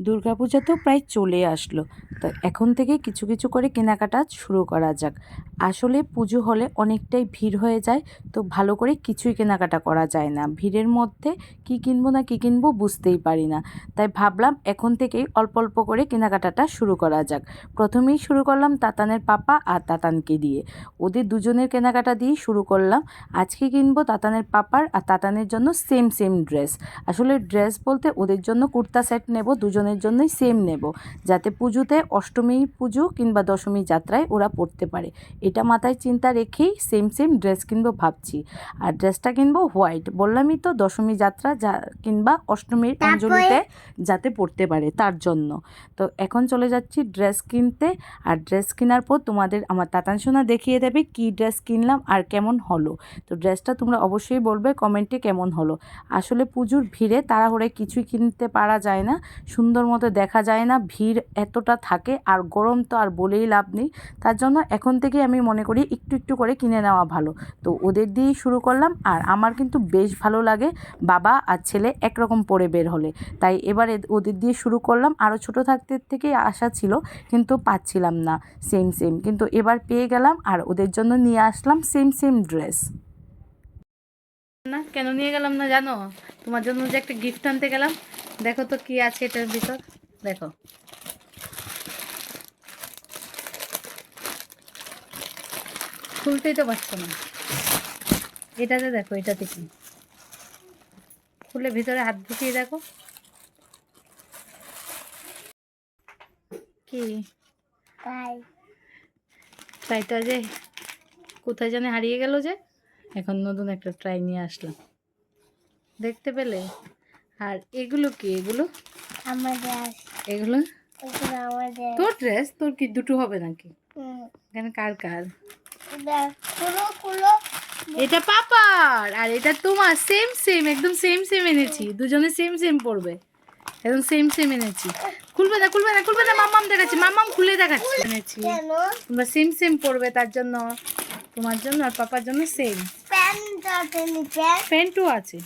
দুর্গাপূজা তো প্রায় চলে আসলো। তো এখন থেকে কিছু কিছু করে কেনাকাটা শুরু করা যাক। আসলে পুজো হলে অনেকটাই ভিড় হয়ে যায়, তো ভালো করে কিছুই কেনাকাটা করা যায় না। ভিড়ের মধ্যে কি কিনবো না কি কিনবো বুঝতেই পারি না। তাই ভাবলাম এখন থেকেই অল্প অল্প করে কেনাকাটাটা শুরু করা যাক। প্রথমেই শুরু করলাম তাতানের পাপা আর তাতানকে দিয়ে। ওদের দুজনের কেনাকাটা দিয়েই শুরু করলাম। আজকে কিনবো তাতানের পাপার আর তাতানের জন্য সেম সেম ড্রেস আসলে ড্রেস বলতে ওদের জন্য কুর্তা সেট নেব দুজনের জন্যই সেম নেব। যাতে পুজোতে অষ্টমী পুজো কিংবা দশমী যাত্রায় ওরা পড়তে পারে। এটা মাথায় চিন্তা রেখেই সেম সেম ড্রেস কিনবো ভাবছি। আর ড্রেসটা কিনবো হোয়াইট বললামই তো দশমী যাত্রা যা কিংবা অষ্টমীর অঞ্জলিতে যাতে পড়তে পারে তার জন্য। তো এখন চলে যাচ্ছি ড্রেস কিনতে। আর ড্রেস কেনার পর তোমাদের আমার তাতান সোনা দেখিয়ে দেবে কি ড্রেস কিনলাম আর কেমন হলো। তো ড্রেসটা তোমরা অবশ্যই বলবে কমেন্টে কেমন হলো। আসলে পুজোর ভিড়ে তাড়াহুড়ে কিছুই কিনতে পারা যায় না। সুন্দর মতো দেখা যায় না, ভিড় এতটা থাকে আর গরম তো আর বলেই লাভ নেই। তার জন্য এখন থেকে আমি মনে করি একটু একটু করে কিনে নেওয়া ভালো। তো ওদের দিয়েই শুরু করলাম আর আমার কিন্তু বেশ ভালো লাগে বাবা আর ছেলে একরকম পরে বের হলে। তাই এবার ওদের দিয়ে শুরু করলাম। আরও ছোট থাকতে থেকেই আশা ছিল কিন্তু পাচ্ছিলাম না। সেম সেম কিন্তু এবার পেয়ে গেলাম আর ওদের জন্য নিয়ে আসলাম সেম সেম ড্রেস না, কেন নিয়ে গেলাম না জানো? তোমার জন্য যে একটা গিফট আনতে গেলাম। দেখো তো কি আছে এটার ভিতর। দেখো। খুলতেই তো পারছ না। এটাতে দেখো এটাতে কি? খুলে ভিতরে হাত ঢুকিয়ে দেখো। কি? তাই। ট্রাইটা যে কোথায় জানে হারিয়ে গেল যে। এখন নতুন একটা ট্রাই নিয়ে আসলাম। দেখতে পেলে? আর এগুলো কি? এগুলো? এগুলো? তোর ড্রেস তোর কি দুটো হবে নাকি? এখানে কার কার? এটা কুলো কুলো। এটা পাপার। আর এটা তোমার সেম সেম একদম সেম সেম এনেছি। দুজনে সেম সেম পড়বে একদম সেম সেম এনেছি। খুলবে না খুলবে না খুলবে না মামাম দেখাচ্ছি। মামাম খুলে দেখাচ্ছি। এনেছি। তোমরা সেম সেম পড়বে তার জন্য। তোমার জন্য আর পাপার জন্য সেম প্যান্টও আছে।